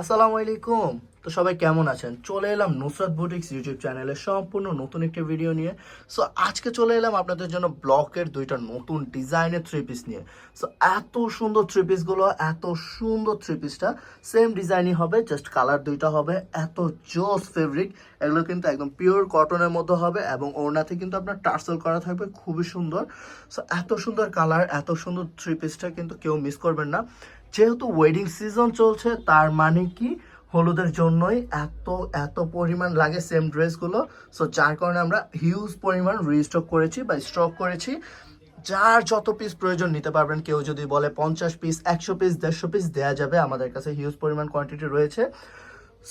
আসসালামু আলাইকুম। তো সবাই কেমন আছেন? চলে এলাম নুসরাত বুটিক্স ইউটিউব চ্যানেলে সম্পূর্ণ নতুন একটি ভিডিও নিয়ে। সো আজকে চলে এলাম আপনাদের জন্য ব্লকের দুইটা নতুন ডিজাইনের থ্রি পিস নিয়ে। সো এত সুন্দর থ্রি পিসগুলো এত সুন্দর থ্রি পিসটা সেম ডিজাইনই হবে জাস্ট কালার দুইটা হবে। এত জোস ফেব্রিক এগুলো কিন্তু একদম পিওর কটনের মধ্যে হবে এবং ওড়নাতে কিন্তু আপনার টার্সেল করা থাকবে, খুবই সুন্দর। সো এত সুন্দর কালার এত সুন্দর থ্রি পিসটা কিন্তু কেউ মিস করবেন না। যেহেতু ওয়েডিং সিজন চলছে, তার মানে কি? হলুদের জন্যই এত এত পরিমাণ লাগে সেম ড্রেসগুলো সো যার কারণে আমরা হিউজ পরিমাণ রিস্টক করেছি বা স্টক করেছি। যার যত পিস প্রয়োজন নিতে পারবেন, কেউ যদি বলে পঞ্চাশ পিস একশো পিস দেড়শো পিস দেওয়া যাবে, আমাদের কাছে হিউজ পরিমাণ কোয়ান্টিটি রয়েছে।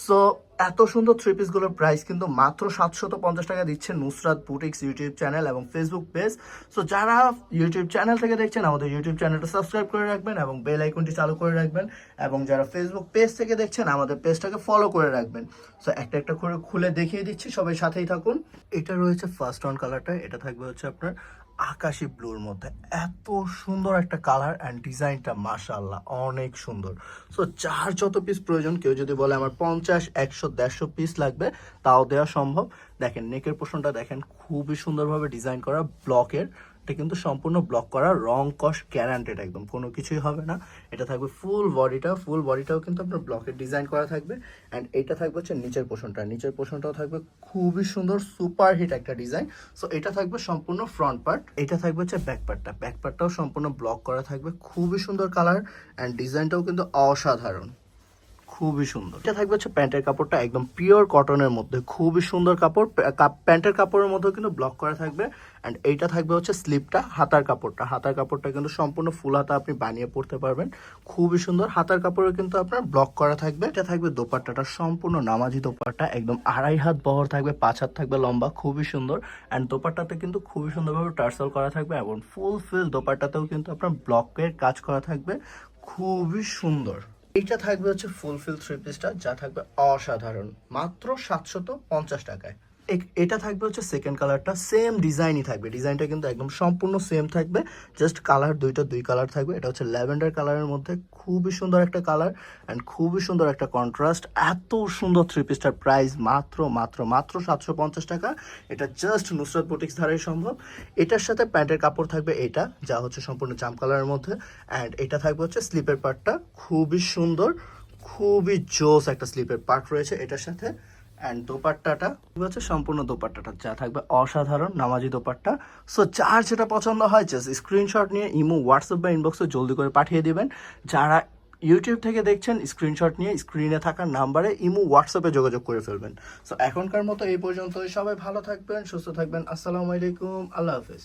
সো এত সুন্দর থ্রি পিসগুলোর প্রাইস কিন্তু মাত্র সাতশত পঞ্চাশ টাকা দিচ্ছে নুসরাত বুটিক্স ইউটিউব চ্যানেল এবং ফেসবুক পেজ সো যারা ইউটিউব চ্যানেল থেকে দেখছেন, আমাদের ইউটিউব চ্যানেলটা সাবস্ক্রাইব করে রাখবেন এবং বেল আইকনটি চালু করে রাখবেন এবং যারা ফেসবুক পেজ থেকে দেখছেন, আমাদের পেজটাকে ফলো করে রাখবেন। সো একটা একটা করে খুলে দেখিয়ে দিচ্ছি, সবাই সাথেই থাকুন। এটা রয়েছে ফার্স্ট অন কালারটা এটা থাকবে হচ্ছে আপনার আকাশি ব্লুর মধ্যে এত সুন্দর একটা কালার অ্যান্ড ডিজাইনটা মাশাআল্লাহ, অনেক সুন্দর। সো চার যত পিস প্রয়োজন, কেউ যদি বলে আমার পঞ্চাশ, একশো, দেড়শো পিস লাগবে, তাও দেওয়া সম্ভব। দেখেন নেকের পোষণটা দেখেন, খুবই সুন্দরভাবে ডিজাইন করা ব্লকের এটা কিন্তু সম্পূর্ণ ব্লক করা রং কস গ্যারান্টেড একদম। কোনো কিছুই হবে না। এটা থাকবে ফুল বডিটা ফুল বডিটাও কিন্তু আপনার ব্লকের ডিজাইন করা থাকবে। অ্যান্ড এটা থাকবে হচ্ছে নিচের পোষণটা নিচের পোষণটাও থাকবে খুবই সুন্দর সুপার হিট একটা ডিজাইন সো এটা থাকবে সম্পূর্ণ ফ্রন্ট পার্ট এটা থাকবে হচ্ছে ব্যাক পার্টটা ব্যাক পার্টটাও সম্পূর্ণ ব্লক করা থাকবে। খুবই সুন্দর কালার অ্যান্ড ডিজাইনটাও কিন্তু অসাধারণ। খুবই সুন্দর। এটা থাকবে হচ্ছে প্যান্টের কাপড়টা একদম পিওর কটনের মধ্যে। খুবই সুন্দর কাপড় প্যান্টের কাপড়ের মধ্যেও কিন্তু ব্লক করা থাকবে। অ্যান্ড এইটা থাকবে হচ্ছে স্লিপটা হাতার কাপড়টা। হাতার কাপড়টা কিন্তু সম্পূর্ণ ফুল হাতা আপনি বানিয়ে পড়তে পারবেন। খুবই সুন্দর। হাতার কাপড়ও কিন্তু আপনার ব্লক করা থাকবে। এটা থাকবে দোপাট্টাটা, সম্পূর্ণ নামাজি দোপাট্টা। একদম আড়াই হাত বহর থাকবে, পাঁচ হাত থাকবে লম্বা। খুবই সুন্দর। অ্যান্ড দোপাট্টাতে কিন্তু খুবই সুন্দরভাবে টার্সেল করা থাকবে এবং ফুল ফিল দোপাট্টাতেও কিন্তু আপনার ব্লকের কাজ করা থাকবে। খুবই সুন্দর। এইটা থাকবে হচ্ছে ফুলফিল থ্রি পিসটা যা থাকবে অসাধারণ। মাত্র সাতশত পঞ্চাশ টাকায়। এটা থাকবে হচ্ছে সেকেন্ড কালারটা সেম ডিজাইনই থাকবে। ডিজাইনটা কিন্তু একদম সম্পূর্ণ সেম থাকবে। জাস্ট কালার দুইটা, দুই কালার থাকবে। এটা হচ্ছে ল্যাভেন্ডার কালারের মধ্যে খুবই সুন্দর একটা কালার অ্যান্ড খুবই সুন্দর একটা কন্ট্রাস্ট এত সুন্দর থ্রি পিসটার প্রাইস মাত্র মাত্র মাত্র সাতশো পঞ্চাশ টাকা। এটা জাস্ট নুসরাত বুটিক্স ধারাই সম্ভব। এটার সাথে প্যান্টের কাপড় থাকবে এটা, যা হচ্ছে সম্পূর্ণ জাম কালারের মধ্যে। অ্যান্ড এটা থাকবে হচ্ছে স্লিপের পার্টটা খুবই সুন্দর, খুবই জোস একটা স্লিপের পার্ট রয়েছে এটার সাথে। অ্যান্ড দোপাট্টাটা হচ্ছে সম্পূর্ণ দোপাট্টাটা, যা থাকবে অসাধারণ নামাজি দোপাট্টা। সো যার যেটা পছন্দ হয় জাস্ট স্ক্রিনশট নিয়ে ইমো হোয়াটসঅ্যাপ বা ইনবক্সে জলদি করে পাঠিয়ে দেবেন। যারা ইউটিউব থেকে দেখছেন স্ক্রিনশট নিয়ে স্ক্রিনে থাকা নাম্বারে ইমো হোয়াটসঅ্যাপে যোগাযোগ করে ফেলবেন। সো এখনকার মতো এই পর্যন্ত সবাই ভালো থাকবেন, সুস্থ থাকবেন। আসসালামু আলাইকুম। আল্লাহ হাফেজ।